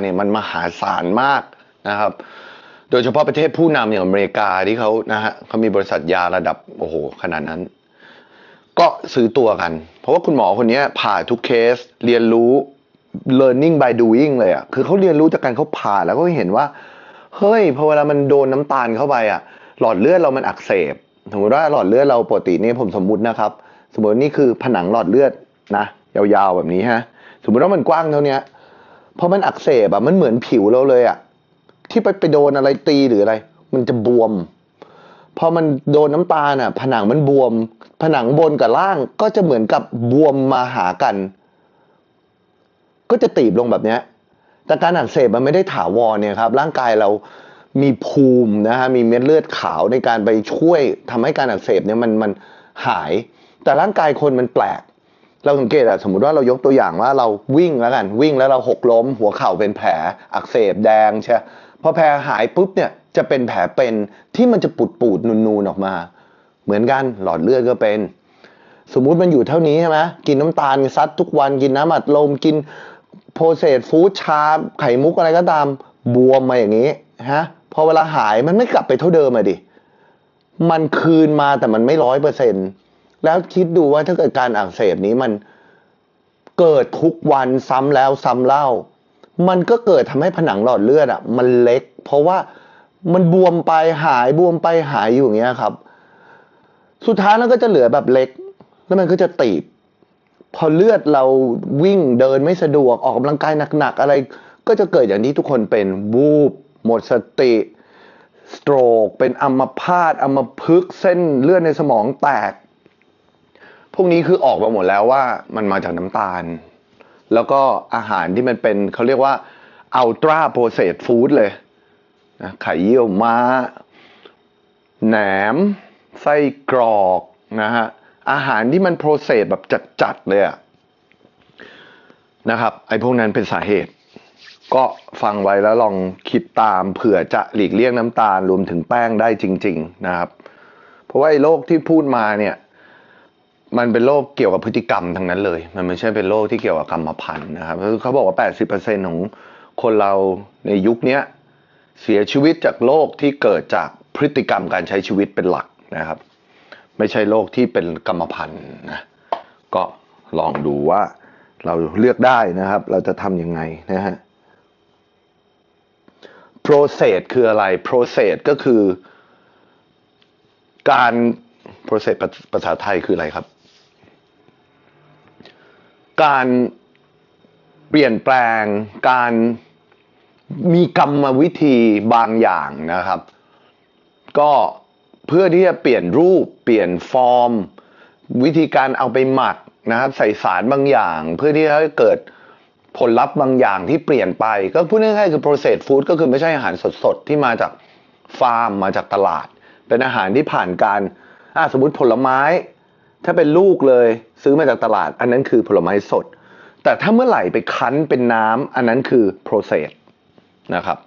เนี่ยมันมหาศาลมากนะครับ โดยเฉพาะประเทศผู้นำอย่างอเมริกาที่เขานะฮะเขามีบริษัทยาระดับโอ้โหขนาดนั้น ก็ซื้อตัวกัน เพราะว่าคุณหมอคนนี้ผ่าทุกเคสเรียนรู้ learning by doing เลยอะ่ะคือเขาเรียนรู้จากการเขาผ่าแล้วก็เห็นว่า เฮ้ยพอเวลามันโดนน้ำตาลเข้าไปอะ่ะ หลอดเลือดเรามันอักเสบสมมติว่าหลอดเลือดเราปกตินี่ผมสมมุตินะครับ สมมตินี่คือผนังหลอดเลือดนะยาวๆแบบนี้ฮะ สมมติว่ามันกว้างเท่านี้ พอมันอักเสบอะมันเหมือนผิวเราเลยอะที่ไปไปโดนอะไรตีหรืออะไร มันจะบวม พอมันโดนน้ำตาลอะผนังมันบวม ผนังบนกับล่างก็จะเหมือนกับบวมมาหากัน ก็จะตีบลงแบบเนี้ยแต่การอักเสบมันไม่ได้ถาวรเนี่ยครับ ร่างกายเรามีภูมินะฮะมีเม็ดเลือดขาวในการไปช่วยทำให้การอักเสบเนี่ยมันมันหาย แต่ร่างกายคนมันแปลก เราสังเกตอะสมมติว่าเรายกตัวอย่างว่าเราวิ่งแล้วกันวิ่งแล้วเราหกล้ม หัวเข่าเป็นแผลอักเสบแดงใช่พอแผลหายปุ๊บเนี่ยจะเป็นแผลเป็นที่มันจะปูดปูดๆนูนๆออกมา เหมือนกันหลอดเลือดก็เป็น สมมุติมันอยู่เท่านี้ใช่ไหมกินน้ำตาลซัดทุกวันกินน้ำอัดลมกินโปรเซสฟู้ดชาไข่มุกอะไรก็ตามบวมมาอย่างนี้ฮะพอเวลาหายมันไม่กลับไปเท่าเดิมอะดิมันคืนมาแต่มันไม่ร้อยเปอร์เซ็นต์ แล้วคิดดูว่าถ้าเกิดการอักเสบนี้มันเกิดทุกวันซ้ำแล้วซ้ำเล่า มันก็เกิดทำให้ผนังหลอดเลือดอะ มันเล็ก เพราะว่ามันบวมไปหายบวมไปหายอยู่อย่างเงี้ยครับ สุดท้ายแล้วก็จะเหลือแบบเล็ก แล้วมันก็จะตีบ พอเลือดเราวิ่งเดินไม่สะดวกออกกำลังกายหนักๆอะไร ก็จะเกิดอย่างที่ทุกคนเป็นวูบหมดสติสโตรกเป็นอัมพาตอัมพฤกษ์เส้นเลือดในสมองแตก พวกนี้คือออกมาหมดแล้วว่ามันมาจากน้ำตาล แล้วก็อาหารที่มันเป็นเขาเรียกว่าอัลตราโปรเซสฟู้ดเลยนะไข่เยี่ยวม้าแหนม ไส้กรอกนะฮะอาหารที่มันโปรเซสแบบจัดๆเลยอะนะครับไอ้พวกนั้นเป็นสาเหตุ ก็ฟังไว้แล้วลองคิดตามเผื่อจะหลีกเลี่ยงน้ำตาลรวมถึงแป้งได้จริง ๆ นะครับ เพราะว่าไอ้โรคที่พูดมาเนี่ย มันเป็นโรคเกี่ยวกับพฤติกรรมทั้งนั้นเลย มันไม่ใช่เป็นโรคที่เกี่ยวกับกรรมพันธุ์นะครับเขาบอกว่า 80%ของคนเราในยุคนี้เสียชีวิตจากโรคที่เกิดจากพฤติกรรมการใช้ชีวิตเป็นหลักนะครับ ไม่ใช่โรคที่เป็นกรรมพันธุ์นะก็ลองดูว่าเราเลือกได้นะครับ เราจะทำยังไงนะฮะ process คืออะไร process ก็คือการ process ภาษาไทยคืออะไรครับ การเปลี่ยนแปลง การมีกรรมวิธีบางอย่างนะครับ ก็เพื่อที่จะเปลี่ยนรูป เปลี่ยนฟอร์ม วิธีการเอาไปหมักนะครับ ใส่สารบางอย่าง เพื่อที่จะให้เกิดผลลัพธ์บางอย่างที่เปลี่ยนไป ก็พูดง่ายๆคือ processed food ก็คือไม่ใช่อาหารสดๆ ที่มาจากฟาร์มมาจากตลาด เป็นอาหารที่ผ่านการอะสมมติผลไม้ ถ้าเป็นลูกเลยซื้อมาจากตลาด อันนั้นคือผลไม้สด แต่ถ้าเมื่อไหร่ไปคั้นเป็นน้ำอันนั้นคือ process นะครับ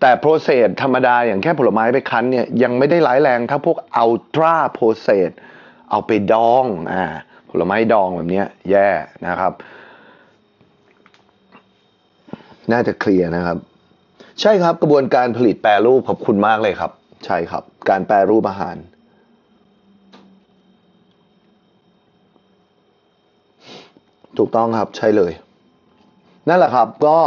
แต่ process ธรรมดาอย่างแค่ผลไม้ไปคั้นเนี่ยยังไม่ได้ร้ายแรงถ้าพวก ultra process เอาไปดองอ่าผลไม้ดองแบบนี้แย่นะครับ น่าจะเคลียร์นะครับ ใช่ครับกระบวนการผลิตแปรรูปขอบคุณมากเลยครับ ใช่ครับ การแปรรูปอาหาร ถูกต้องครับใช่เลย นั่นแหละครับก็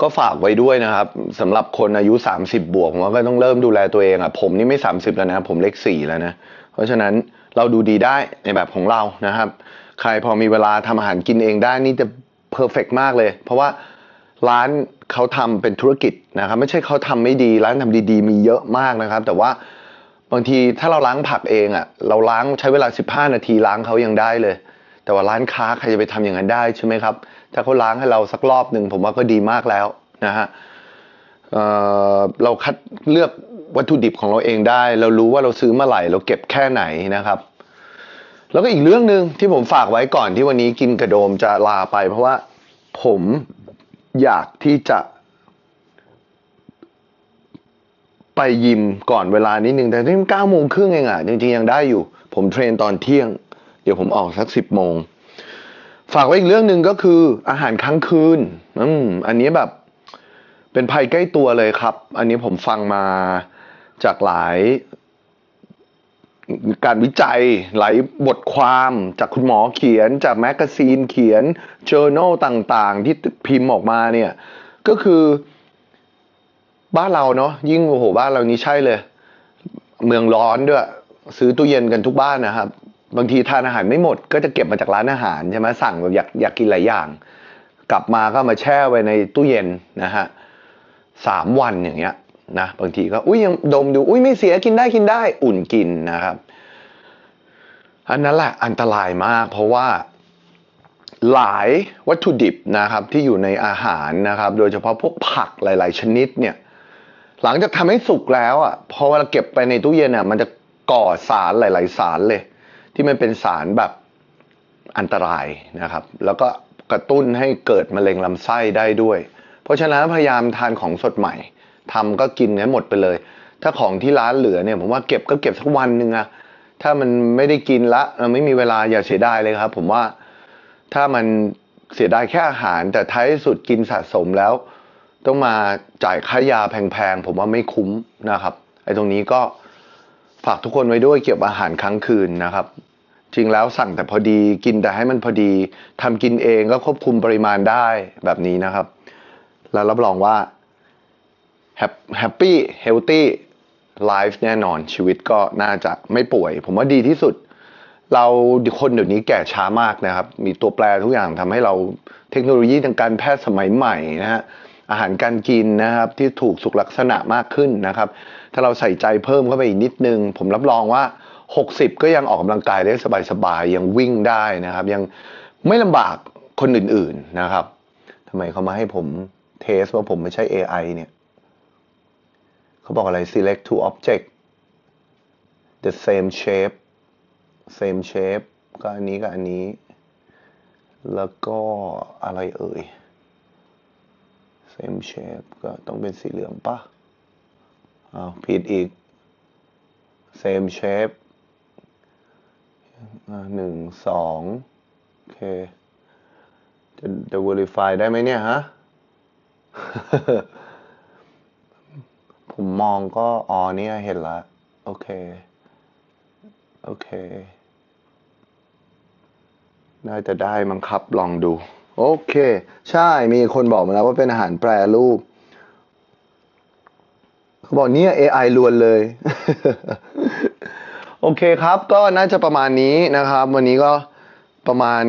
ก็ฝากไว้ด้วยนะครับสำหรับคนอายุ 30 บวกผมว่าก็ต้องเริ่มดูแลตัวเองอะ ผมนี่ไม่ 30 แล้วนะ ผมเลขสี่แล้วนะ เพราะฉะนั้นเราดูดีได้ในแบบของเรานะครับ ใครพอมีเวลาทำอาหารกินเองได้นี่จะเพอร์เฟกมากเลย เพราะว่าร้านเขาทำเป็นธุรกิจนะครับ ไม่ใช่เขาทำไม่ดีร้านทำดีๆ มีเยอะมากนะครับ แต่ว่าบางทีถ้าเราล้างผักเองอะ เราล้างใช้เวลา 15 นาทีล้างเขายังได้เลย แต่ว่าร้านค้าใครจะไปทำอย่างนั้นได้ใช่ไหมครับ ถ้าเขาล้างให้เราสักรอบหนึ่งผมว่าก็ดีมากแล้วนะฮะเเราคัดเลือกวัตถุดิบของเราเองได้ เรารู้ว่าเราซื้อเมื่อไหร่ เราเก็บแค่ไหนนะครับ แล้วก็อีกเรื่องหนึ่งที่ผมฝากไว้ก่อนที่วันนี้กินกระโดมจะลาไป เพราะว่าผมอยากที่จะ ไปยิมก่อนเวลานิดนึงแต่ที่เก้าโมงครึ่งเองอะจริงๆยังได้อยู่ ผมเทรนตอนเที่ยง เดี๋ยวผมออกสักสิบโมง ฝากไว้อีกเรื่องหนึ่งก็คืออาหารค้างคืน อืม อันนี้แบบ เป็นภัยใกล้ตัวเลยครับ อันนี้ผมฟังมาจากหลาย การวิจัยหลายบทความจากคุณหมอเขียนจากแมกกาซีนเขียน journal ต่างๆ ที่พิมพ์ออกมาเนี่ย ก็คือบ้านเราเนาะยิ่งโอ้โหบ้านเรานี้ใช่เลย เมืองร้อนด้วย ซื้อตู้เย็นกันทุกบ้านนะครับ บางทีทานอาหารไม่หมดก็จะเก็บมาจากร้านอาหารใช่ไหมสั่งแบบอยากอยากกินหลายอย่าง กลับมาก็มาแช่ไว้ในตู้เย็นนะฮะสามวันอย่างเงี้ยนะบางทีก็อุ้ยยังดมดูอุ้ยไม่เสียกินได้กินได้อุ่นกินนะครับอันนั้นแหละอันตรายมากเพราะว่าหลายวัตถุดิบนะครับที่อยู่ในอาหารนะครับ โดยเฉพาะพวกผักหลาย ๆ ชนิดเนี่ยหลังจากทำให้สุกแล้วอะพอเวลาเก็บไปในตู้เย็นอะมันจะก่อสารหลาย ๆ สารเลย ที่มันเป็นสารแบบอันตรายนะครับ แล้วก็กระตุ้นให้เกิดมะเร็งลำไส้ได้ด้วย เพราะฉะนั้นพยายามทานของสดใหม่ทำก็กินให้หมดไปเลย ถ้าของที่ร้านเหลือเนี่ยผมว่าเก็บก็เก็บสักวันหนึ่งอะถ้ามันไม่ได้กินละเราไม่มีเวลาอย่าเสียดายเลยครับ ผมว่าถ้ามันเสียดายแค่อาหาร แต่ท้ายสุดกินสะสมแล้ว ต้องมาจ่ายค่ายาแพงๆผมว่าไม่คุ้มนะครับไอ้ตรงนี้ก็ ฝากทุกคนไว้ด้วยเกี่ยวกับอาหารค้างคืนนะครับ จริงแล้วสั่งแต่พอดีกินแต่ให้มันพอดีทำกินเองก็ควบคุมปริมาณได้แบบนี้นะครับ แล้วรับรองว่าแฮปปี้เฮลตี้ไลฟ์แน่นอนชีวิตก็น่าจะไม่ป่วย ผมว่าดีที่สุด เราคนเดี๋ยวนี้แก่ช้ามากนะครับ มีตัวแปรทุกอย่างทำให้เราเทคโนโลยีทางการแพทย์สมัยใหม่นะฮะ อาหารการกินนะครับที่ถูกสุขลักษณะมากขึ้นนะครับ ถ้าเราใส่ใจเพิ่มเข้าไปอีกนิดนึง ผมรับรองว่า 60 ก็ยังออกกำลังกายได้สบายๆยังวิ่งได้นะครับ ยังไม่ลำบากคนอื่นๆนะครับทำไมเขามาให้ผมเทสว่าผมไม่ใช่ AI เนี่ยเขาบอกอะไร select two object the same shape same shape ก็อันนี้กับอันนี้ แล้วก็อะไรเอ่ย same shape ก็ต้องเป็นสีเหลืองปะอ้าวผิดอีก same shape อ่าหนึ่งสองโอเค จะจะ verify ได้ไหมเนี่ยฮะ ผมมองก็อ๋อเนี่ยเห็นละ โอเค โอเค น่าจะได้มั้งครับลองดู โอเค ใช่มีคนบอกมาแล้วว่าเป็นอาหารแปรรูปเขาบอกเนี่ย AI ล้วนเลย โอเคครับ ก็น่าจะประมาณนี้นะครับ วันนี้ก็ประมาณ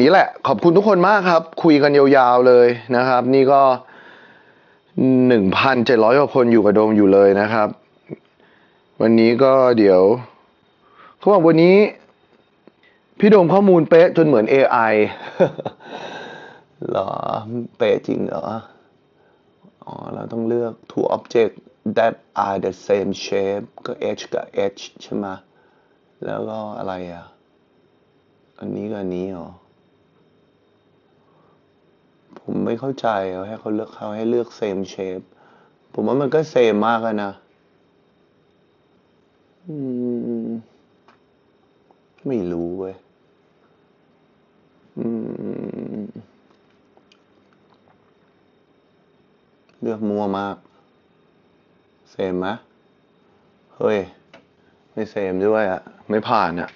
นี้แหละ ขอบคุณทุกคนมากครับ คุยกันยาวๆเลยนะครับ นี่ก็หนึ่งพันเจ็ดร้อยกว่าคนอยู่กับโดมอยู่เลยนะครับ วันนี้ก็เดี๋ยวเขาบอกวันนี้ พี่โดมข้อมูลเป๊ะจนเหมือน AI หรอเป๊ะจริงเหรอ อ๋อ เราต้องเลือก two object that are the same shape ก็ h กับ h ใช่ไหมแล้วก็อะไรอะ อันนี้กับอันนี้เหรอ ผมไม่เข้าใจเขาให้เขาเลือกเขาให้เลือก same shape ผมว่ามันก็ same มากนะ อืม ไม่รู้เว้ย อืม เลือกมัวมาก เซมไหมเฮ้ย ไม่เซมด้วยอะไม่ผ่านอะ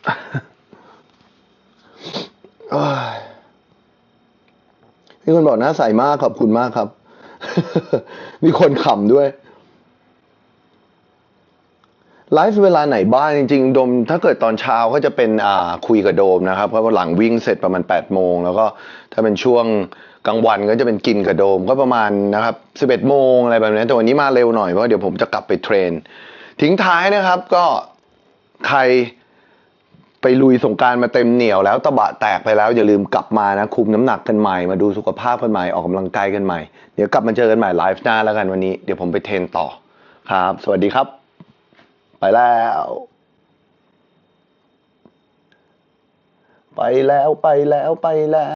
มีคนบอกหน้าใสมากขอบคุณมากครับ มีคนขำด้วย ไลฟ์เวลาไหนบ้างจริงๆ โดมถ้าเกิดตอนเช้าก็จะเป็นอ่าคุยกับโดมนะครับเพราะว่าหลังวิ่งเสร็จประมาณ8ปดโมงแล้วก็ถ้าเป็นช่วงกลางวันก็จะเป็นกินกับโดมก็ประมาณนะครับ11บเอ็ดโมงอะไรแบบนี้แต่วันนี้มาเร็วหน่อยเพราะเดี๋ยวผมจะกลับไปเทรน ทิ้งท้ายนะครับก็ใครไปลุยสงกรารมาเต็มเหนียวแล้วตะบะแตกไปแล้วอย่าลืมกลับมานะคุมน้ำหนักกันใหม่ มาดูสุขภาพกันใหม่ออกกำลังกายกันใหม่ เดี๋ยวกลับมาเจอกันใหม่ไลฟ์หน้าแล้วกันวันนี้เดี๋ยวผมไปเทรนต่อครับ สวัสดีครับ ไปแล้ว ไปแล้วไปแล้วไปแล้ว